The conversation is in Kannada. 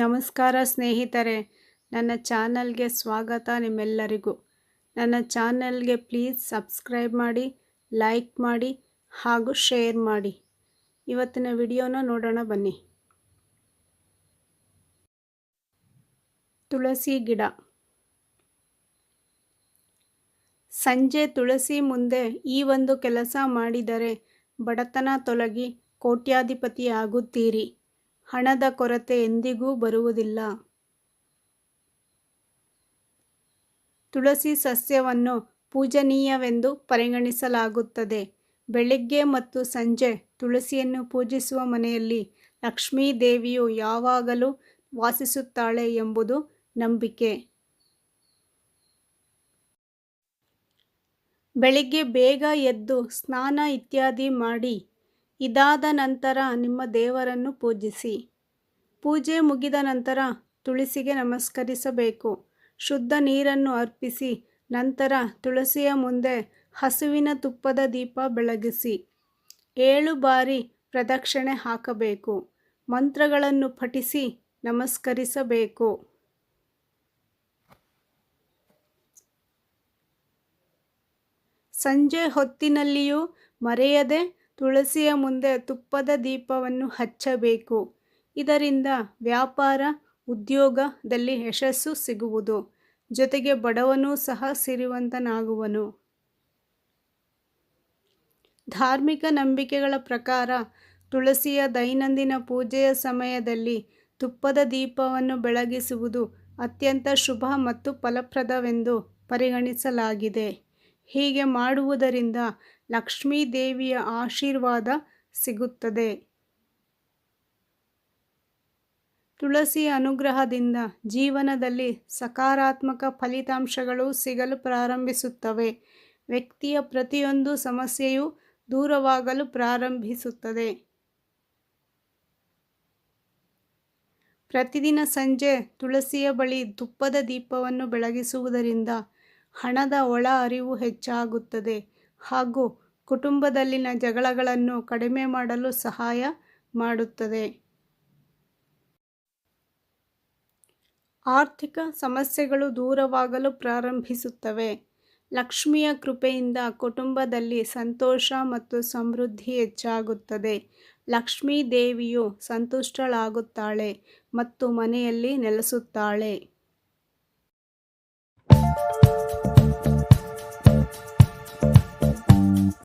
ನಮಸ್ಕಾರ ಸ್ನೇಹಿತರೆ, ನನ್ನ ಚಾನಲ್ಗೆ ಸ್ವಾಗತ ನಿಮ್ಮೆಲ್ಲರಿಗೂ. ನನ್ನ ಚಾನಲ್ಗೆ ಪ್ಲೀಸ್ ಸಬ್ಸ್ಕ್ರೈಬ್ ಮಾಡಿ, ಲೈಕ್ ಮಾಡಿ ಹಾಗೂ ಶೇರ್ ಮಾಡಿ. ಇವತ್ತಿನ ವಿಡಿಯೋನ ನೋಡೋಣ ಬನ್ನಿ. ತುಳಸಿ ಗಿಡ. ಸಂಜೆ ತುಳಸಿ ಮುಂದೆ ಈ ಒಂದು ಕೆಲಸ ಮಾಡಿದರೆ ಬಡತನ ತೊಲಗಿ ಕೋಟ್ಯಾಧಿಪತಿ ಆಗುತ್ತೀರಿ. ಹಣದ ಕೊರತೆ ಎಂದಿಗೂ ಬರುವುದಿಲ್ಲ. ತುಳಸಿ ಸಸ್ಯವನ್ನು ಪೂಜನೀಯವೆಂದು ಪರಿಗಣಿಸಲಾಗುತ್ತದೆ. ಬೆಳಿಗ್ಗೆ ಮತ್ತು ಸಂಜೆ ತುಳಸಿಯನ್ನು ಪೂಜಿಸುವ ಮನೆಯಲ್ಲಿ ಲಕ್ಷ್ಮೀ ದೇವಿಯು ಯಾವಾಗಲೂ ವಾಸಿಸುತ್ತಾಳೆ ಎಂಬುದು ನಂಬಿಕೆ. ಬೆಳಿಗ್ಗೆ ಬೇಗ ಎದ್ದು ಸ್ನಾನ ಇತ್ಯಾದಿ ಮಾಡಿ ಇದಾದ ನಂತರ ನಿಮ್ಮ ದೇವರನ್ನು ಪೂಜಿಸಿ. ಪೂಜೆ ಮುಗಿದ ನಂತರ ತುಳಸಿಗೆ ನಮಸ್ಕರಿಸಬೇಕು. ಶುದ್ಧ ನೀರನ್ನು ಅರ್ಪಿಸಿ, ನಂತರ ತುಳಸಿಯ ಮುಂದೆ ಹಸುವಿನ ತುಪ್ಪದ ದೀಪ ಬೆಳಗಿಸಿ. ಏಳು ಬಾರಿ ಪ್ರದಕ್ಷಿಣೆ ಹಾಕಬೇಕು. ಮಂತ್ರಗಳನ್ನು ಪಠಿಸಿ ನಮಸ್ಕರಿಸಬೇಕು. ಸಂಜೆ ಹೊತ್ತಿನಲ್ಲಿಯೂ ಮರೆಯದೆ ತುಳಸಿಯ ಮುಂದೆ ತುಪ್ಪದ ದೀಪವನ್ನು ಹಚ್ಚಬೇಕು. ಇದರಿಂದ ವ್ಯಾಪಾರ, ಉದ್ಯೋಗದಲ್ಲಿ ಯಶಸ್ಸು ಸಿಗುವುದು. ಜೊತೆಗೆ ಬಡವನೂ ಸಹ ಸಿರಿವಂತನಾಗುವನು. ಧಾರ್ಮಿಕ ನಂಬಿಕೆಗಳ ಪ್ರಕಾರ ತುಳಸಿಯ ದೈನಂದಿನ ಪೂಜೆಯ ಸಮಯದಲ್ಲಿ ತುಪ್ಪದ ದೀಪವನ್ನು ಬೆಳಗಿಸುವುದು ಅತ್ಯಂತ ಶುಭ ಮತ್ತು ಫಲಪ್ರದವೆಂದು ಪರಿಗಣಿಸಲಾಗಿದೆ. ಹೀಗೆ ಮಾಡುವುದರಿಂದ ಲಕ್ಷ್ಮೀ ದೇವಿಯ ಆಶೀರ್ವಾದ ಸಿಗುತ್ತದೆ. ತುಳಸಿ ಅನುಗ್ರಹದಿಂದ ಜೀವನದಲ್ಲಿ ಸಕಾರಾತ್ಮಕ ಫಲಿತಾಂಶಗಳು ಸಿಗಲು ಪ್ರಾರಂಭಿಸುತ್ತವೆ. ವ್ಯಕ್ತಿಯ ಪ್ರತಿಯೊಂದು ಸಮಸ್ಯೆಯೂ ದೂರವಾಗಲು ಪ್ರಾರಂಭಿಸುತ್ತದೆ. ಪ್ರತಿದಿನ ಸಂಜೆ ತುಳಸಿಯ ಬಳಿ ತುಪ್ಪದ ದೀಪವನ್ನು ಬೆಳಗಿಸುವುದರಿಂದ ಹಣದ ಒಳ ಅರಿವು ಹೆಚ್ಚಾಗುತ್ತದೆ. ಹಾಗೂ ಕುಟುಂಬದಲ್ಲಿನ ಜಗಳಗಳನ್ನು ಕಡಿಮೆ ಮಾಡಲು ಸಹಾಯ ಮಾಡುತ್ತದೆ. ಆರ್ಥಿಕ ಸಮಸ್ಯೆಗಳು ದೂರವಾಗಲು ಪ್ರಾರಂಭಿಸುತ್ತವೆ. ಲಕ್ಷ್ಮಿಯ ಕೃಪೆಯಿಂದ ಕುಟುಂಬದಲ್ಲಿ ಸಂತೋಷ ಮತ್ತು ಸಮೃದ್ಧಿ ಹೆಚ್ಚಾಗುತ್ತದೆ. ಲಕ್ಷ್ಮೀ ದೇವಿಯು ಸಂತುಷ್ಟಳಾಗುತ್ತಾಳೆ ಮತ್ತು ಮನೆಯಲ್ಲಿ ನೆಲೆಸುತ್ತಾಳೆ.